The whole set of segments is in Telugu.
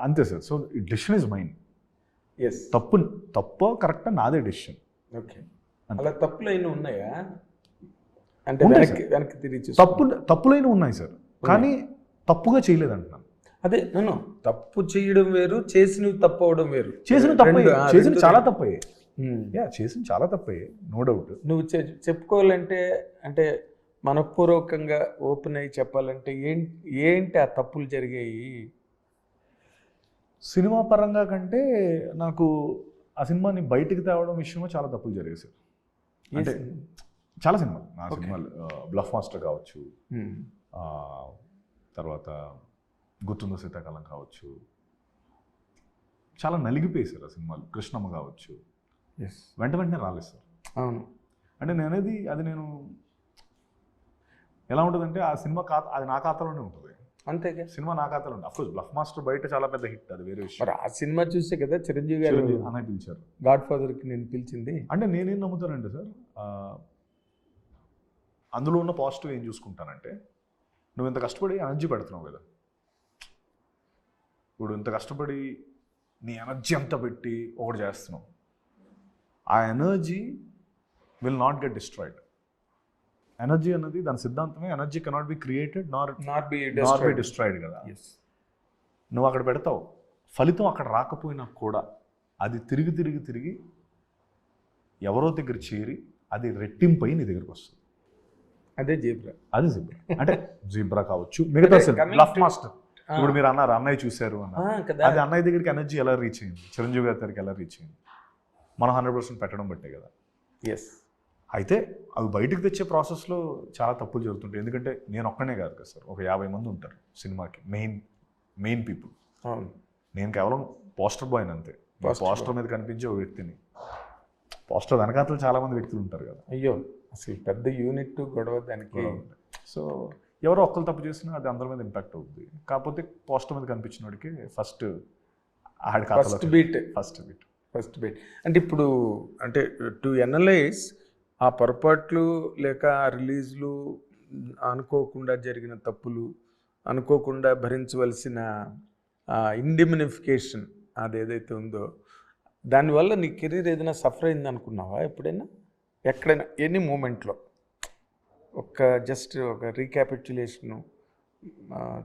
అంతే sir. So decision is mind is తప్పు తప్పో కరెక్టా నాదే డిసిషన్ ఓకే. అలా తప్పులు అయినా ఉన్నాయా? అంటే వెనక్కి వెనక్కి తిరిగి తప్పు తప్పులైన ఉన్నాయి సార్. కానీ తప్పుగా చేయలేదు అంటున్నాను అదే నేను తప్పు చేయడం వేరు చేసినవి తప్పు అవడం వేరు. చేసిన ఆ, చేసిన చాలా తప్పయ్యే. ఉమ్. యా చేసిన చాలా తప్పయ్యే నో డౌట్ నువ్వు చెప్పుకోవాలంటే అంటే మనపూర్వకంగా ఓపెన్ అయ్యి చెప్పాలంటే ఏంటి ఏంటి ఆ తప్పులు జరిగాయి? సినిమా పరంగా కంటే నాకు ఆ సినిమాని బయటికి తేవడం విషయంలో చాలా తప్పులు జరిగాయి సార్ అంటే? చాలా సినిమాలు. నా. సినిమాలు బ్లఫ్ మాస్టర్ కావచ్చు తర్వాత గుర్తుందో శీతాకాలం కావచ్చు. చాలా నలిగిపోయాయి సార్ ఆ సినిమాలు. కృష్ణమ్మ కావచ్చు. వెంట వెంటనే రాలేదు సార్. అవును. అంటే నేను అనేది అది నేను ఎలా ఉంటుందంటే ఆ సినిమా ఖాతా అది నా ఖాతాలోనే ఉంటుంది. అంతేగా సినిమా నా ఖాతాలో ఉంటుంది అఫ్కోర్స్ బ్లఫ్ మాస్టర్ బయట చాలా పెద్ద హిట్ అది వేరే విషయం. మరి ఆ సినిమా చూసే కదా చిరంజీవి గారు అన్నయ్య పిలిచారు. గాడ్ ఫాదర్కి నేను పిలిచింది. అంటే నేనేం నమ్ముతానంటే సార్ అందులో ఉన్న పాజిటివ్ ఏం చూసుకుంటానంటే నువ్వు ఇంత కష్టపడి ఎనర్జీ పెడుతున్నావు కదా. ఇప్పుడు ఇంత కష్టపడి నీ ఎనర్జీ అంతా పెట్టి ఒకటి చేస్తున్నావు. ఆ energy will not get destroyed. Energy అన్నది దాని సిద్ధాంతమే. Energy cannot be created nor not be not be destroyed. కదా. నువ్వు అక్కడ పెడతావు. ఫలితం అక్కడ రాకపోయినా కూడా అది తిరిగి తిరిగి తిరిగి ఎవరో దగ్గర చేరి అది రెట్టింపై నీ దగ్గరకు వస్తుంది. అదే జీబ్రా. అది జిబ్రా. అంటే జిబ్రా కావచ్చు. మిగతా to- మాస్టర్. ఇప్పుడు మీరు అన్నారు అన్నయ్య చూశారు అన్నారు. కదా. అది అన్నయ్య దగ్గరికి ఎనర్జీ ఎలా రీచ్ అయింది? చిరంజీవి గారి దగ్గరికి ఎలా రీచ్ అయింది? మనం హండ్రెడ్ పర్సెంట్ పెట్టడం బట్టే కదా. ఎస్ అయితే అవి బయటకు తెచ్చే ప్రాసెస్లో చాలా తప్పులు జరుగుతుంటాయి. ఎందుకంటే నేను ఒక్కనే కాదు కదా సార్. ఒక యాభై మంది ఉంటారు సినిమాకి. Main main people. నేను కేవలం పోస్టర్ బాయ్ అంతే. పోస్టర్ మీద కనిపించే ఒక వ్యక్తిని. పోస్టర్ వెనకాతలు చాలా మంది వ్యక్తులు ఉంటారు కదా. అయ్యో! అసలు పెద్ద యూనిట్ గొడవ దానికి. సో ఎవరో ఒక్కరు తప్పు చేసినా అది అందరి మీద ఇంపాక్ట్ అవుతుంది కాకపోతే పోస్టర్ మీద కనిపించిన వాడికి first first beat first beat first beat అంటే ఇప్పుడు అంటే టు ఎనలైజ్ ఆ పొరపాట్లు లేక ఆ రిలీజ్లు అనుకోకుండా జరిగిన తప్పులు అనుకోకుండా భరించవలసిన ఇండిమినిఫికేషన్ అది ఏదైతే ఉందో దానివల్ల నీ కెరీర్ ఏదైనా సఫర్ అయింది అనుకున్నావా ఎప్పుడైనా? ఎక్కడైనా ఎనీ మూమెంట్లో? ఒక జస్ట్ ఒక రీక్యాపిట్యులేషన్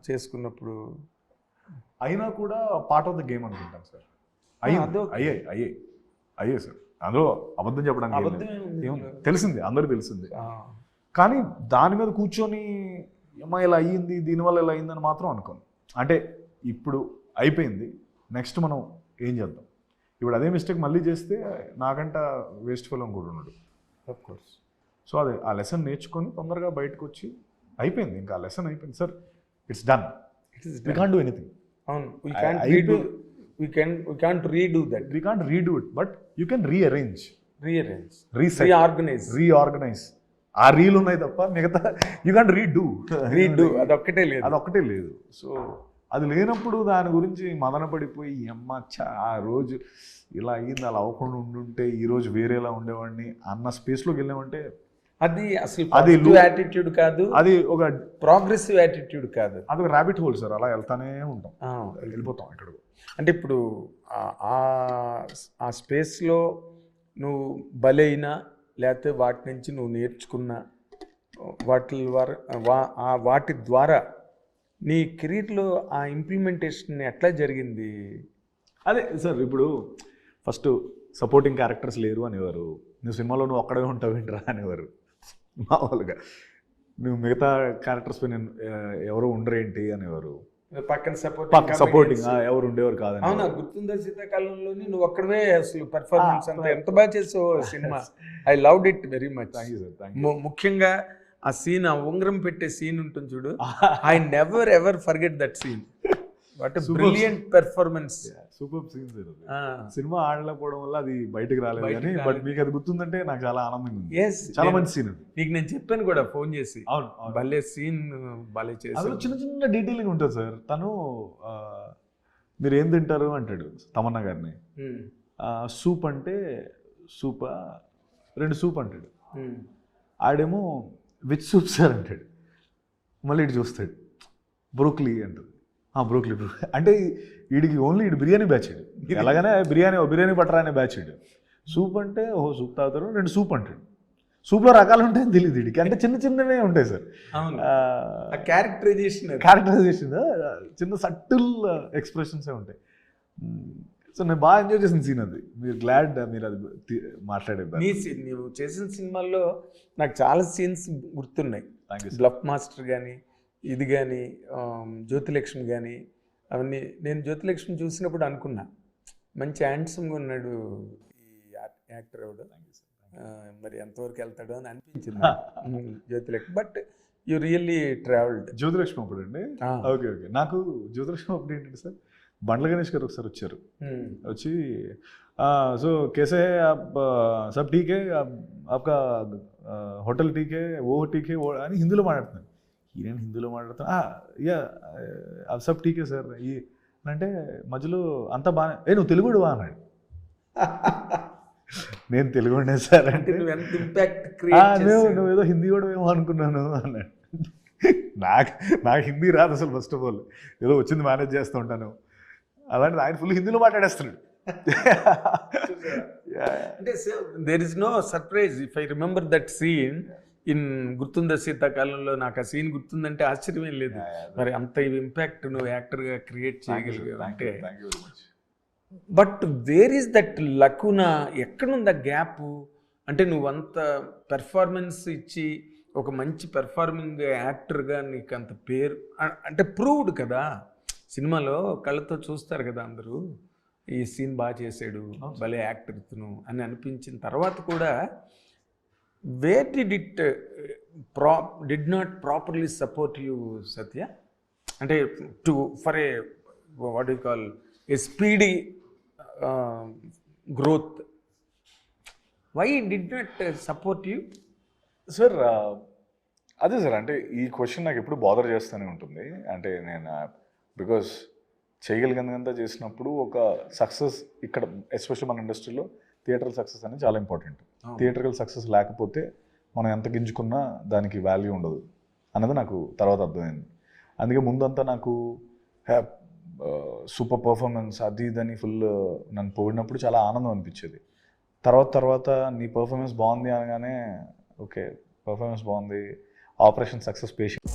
చేసుకున్నప్పుడు. అయినా కూడా పార్ట్ ఆఫ్ ద గేమ్ అనుకుంటాను సార్ అయ్యాయి అయ్యాయి. అయ్యాయి సార్ అందులో అబద్ధం చెప్పడానికి? తెలిసింది అందరూ తెలిసింది. కానీ దాని మీద కూర్చొని ఏమో ఇలా అయ్యింది దీనివల్ల ఇలా అయ్యిందని మాత్రం అనుకోను. అంటే ఇప్పుడు అయిపోయింది నెక్స్ట్ మనం ఏం చేద్దాం? ఇప్పుడు అదే మిస్టేక్ మళ్ళీ చేస్తే నాకంట వేస్ట్ ఫెలో కూడా ఉన్నాడు of course. సో అదే ఆ లెసన్ నేర్చుకొని తొందరగా బయటకు వచ్చి అయిపోయింది. ఇంకా ఆ లెసన్ అయిపోయింది. Sir it's done we can't do anything అవును. We I- can't I redo feel- we can we can't redo that we can't redo it but you can rearrange rearrange reset reorganise reorganise ఆ రీల్ ఉన్నాయి తప్ప మిగతా యూ కాంట్ రీడూ రీడూ అదొక్కటే లేదు. అది ఒక్కటే లేదు. సో అది లేనప్పుడు దాని గురించి మదన పడిపోయి అమ్మ ఆ రోజు ఇలా అయ్యింది అలా అవ్వకుండా ఉండుంటే ఈ రోజు వేరేలా ఉండేవాడిని అన్న స్పేస్లోకి వెళ్ళామంటే అది అసలు అది యాటిట్యూడ్ కాదు. అది ఒక ప్రోగ్రెసివ్ యాటిట్యూడ్ కాదు. అది ఒక ర్యాబిట్ హోల్ సార్ అలా వెళ్తానే ఉంటాం. వెళ్ళిపోతాం ఇక్కడ అంటే ఇప్పుడు ఆ- స్పేస్లో నువ్వు బలైనా లేకపోతే వాటి నుంచి నువ్వు నేర్చుకున్న వాటి ద్వారా వాటి ద్వారా నీ కెరీర్లో ఆ ఇంప్లిమెంటేషన్ ఎట్లా జరిగింది? అదే సార్ ఇప్పుడు ఫస్ట్ సపోర్టింగ్ క్యారెక్టర్స్ లేరు అనేవారు. నువ్వు సినిమాలో నువ్వు ఒక్కడే ఉంటావు ఏంట్రా అనేవారు. మామూలుగా. నువ్వు మిగతా క్యారెక్టర్స్ పైన ఎవరు ఉండరేంటి అనేవారు. పక్కన సపోర్ట్ సపోర్టింగ్ ఎవరు ఉండేవారు కాదని. అవునా గుర్తుందా శీతాకాలంలోని నువ్వు ఒక్కడవే అసలు పెర్ఫార్మెన్స్ అంతా ఎంత బాగా చేసావు cinema? I loved it very much ముఖ్యంగా ఆ సీన్ ఆ ఉంగరం పెట్టే సీన్ ఉంటుంది చూడు. I never ever forget that scene what. Brilliant performance. Super scene sir అది సినిమా ఆడలేకపోవడం వల్ల అది బయటకు రాలేదు కానీ బట్. మీకు అది గుర్తుందంటే నాకు చాలా ఆనందంగా ఉంది. చాలా మంచి సీన్ నీకు నేను చెప్పాను కూడా ఫోన్ చేసి. అవును. భలే సీన్ భలే చేసి చిన్న చిన్న డీటెయిలింగ్ ఉంటుంది సార్. తను మీరు ఏం తింటారు అంటాడు తమన్నా గారిని. సూప్ అంటే సూప రెండు సూప్ అంటాడు. ఆడేమో విచ్ సూప్ సార్ అంటాడు. మళ్ళీ ఇటు చూస్తాడు. బ్రోక్లీ అంటుంది బ్రోక్లీ బ్రో అంటే వీడికి ఓన్లీ ఇటు బిర్యానీ బ్యాచ్ ఇడు ఎలాగనే బిర్యానీ బిర్యానీ అనే బ్యాచ్ ఇడు సూప్ అంటే ఓ సూప్ తాగుతారు రెండు సూప్ అంటాడు. సూప్లో రకాలు ఉంటాయని తెలియదు వీడికి అంటే చిన్న చిన్నవే ఉంటాయి సార్. క్యారెక్టరైజేషన్ క్యారెక్టరైజేషన్ చిన్న సటిల్ ఎక్స్ప్రెషన్సే ఉంటాయి. సో నేను బాగా ఎంజాయ్ చేసిన సీన్ అది. మీరు గ్లాడ్ మీరు అది మాట్లాడే నీ సీన్ నువ్వు చేసిన సినిమాల్లో నాకు చాలా సీన్స్ గుర్తున్నాయి. బ్లఫ్ మాస్టర్ కానీ ఇది కానీ జ్యోతిలక్ష్మి కానీ అవన్నీ నేను జ్యోతిలక్ష్మి చూసినప్పుడు అనుకున్నా. మంచి హ్యాండ్సమ్గా ఉన్నాడు ఈ యాక్టర్ ఎవడు? మరి ఎంతవరకు వెళ్తాడు అని అనిపించింది Jyothilakshmi. But you really travelled. Jyothilakshmi అప్పుడు అండి? Okay okay. నాకు జ్యోతిలక్ష్మి అప్పుడు ఏంటంటే సార్ బండ్ల గణేష్ గారు ఒకసారి వచ్చారు. వచ్చి సో కేసే సబ్ టీకే ఆప్కా హోటల్ టీకే ఓ టీకే అని హిందీలో మాట్లాడుతున్నాను ఈయన హిందీలో మాట్లాడుతున్నా "ఆ, యా ఆ, సబ్ టీకే సార్ ఈ అంటే మధ్యలో అంతా బాగా ఏ నువ్వు తెలుగుడు బా అన్నాడు. నేను తెలుగుండే సార్ అంటే నువ్వు ఎంత ఇంపాక్ట్ "ఆ, క్రియేట్ నువ్వు ఏదో హిందీ కూడా ఏమో అనుకున్నాను అన్నాడు. నాకు నాకు హిందీ రాదు అసలు ఫస్ట్ ఆఫ్ ఆల్ ఏదో వచ్చింది మేనేజ్ చేస్తూ ఉంటాను. అలాంటి ఆయన ఫుల్ హిందీలో మాట్లాడేస్తున్నాడు. అంటే there is no surprise if I remember that scene in గుర్తుందా శీతాకాలంలో నాకు ఆ సీన్ గుర్తుందంటే ఆశ్చర్యమేం లేదు. మరి అంత ఇంపాక్ట్ నువ్వు యాక్టర్గా క్రియేట్. చేయగలిగావు అంటే. బట్ వేర్ ఈస్ దట్ లకున ఎక్కడుంది ఆ గ్యాప్? అంటే నువ్వు అంత పెర్ఫార్మెన్స్ ఇచ్చి ఒక మంచి పెర్ఫార్మింగ్ యాక్టర్గా నీకు అంత పేరు అంటే ప్రూవ్డ్ కదా? సినిమాలో కళ్ళతో చూస్తారు కదా అందరూ. ఈ సీన్ బాగా చేసాడు భలే యాక్టర్ ఇతను అని అనిపించిన తర్వాత కూడా వేర్ డిడ్ ఇట్ ప్రా did not properly support you Satya అంటే to for a what you call a speedy growth why did not support you sir అదే సార్ అంటే ఈ క్వశ్చన్ నాకు ఎప్పుడు బాదర్ చేస్తూనే ఉంటుంది. అంటే నేను uh, బికాస్ చేయగలిగినంత చేసినప్పుడు ఒక సక్సెస్ ఇక్కడ ఎస్పెషల్ మన ఇండస్ట్రీలో థియేటర్ల సక్సెస్ అనేది చాలా ఇంపార్టెంట్. థియేటర్కల్ సక్సెస్ లేకపోతే మనం ఎంత గింజుకున్నా దానికి వాల్యూ ఉండదు అన్నది నాకు తర్వాత అర్థమైంది. అందుకే ముందంతా నాకు సూపర్ పర్ఫార్మెన్స్ అది ఇదని ఫుల్ నన్ను పోడినప్పుడు చాలా ఆనందం అనిపించేది. తర్వాత తర్వాత నీ పర్ఫార్మెన్స్ బాగుంది అనగానే ఓకే పర్ఫార్మెన్స్ బాగుంది ఆపరేషన్ సక్సెస్ పేషెంట్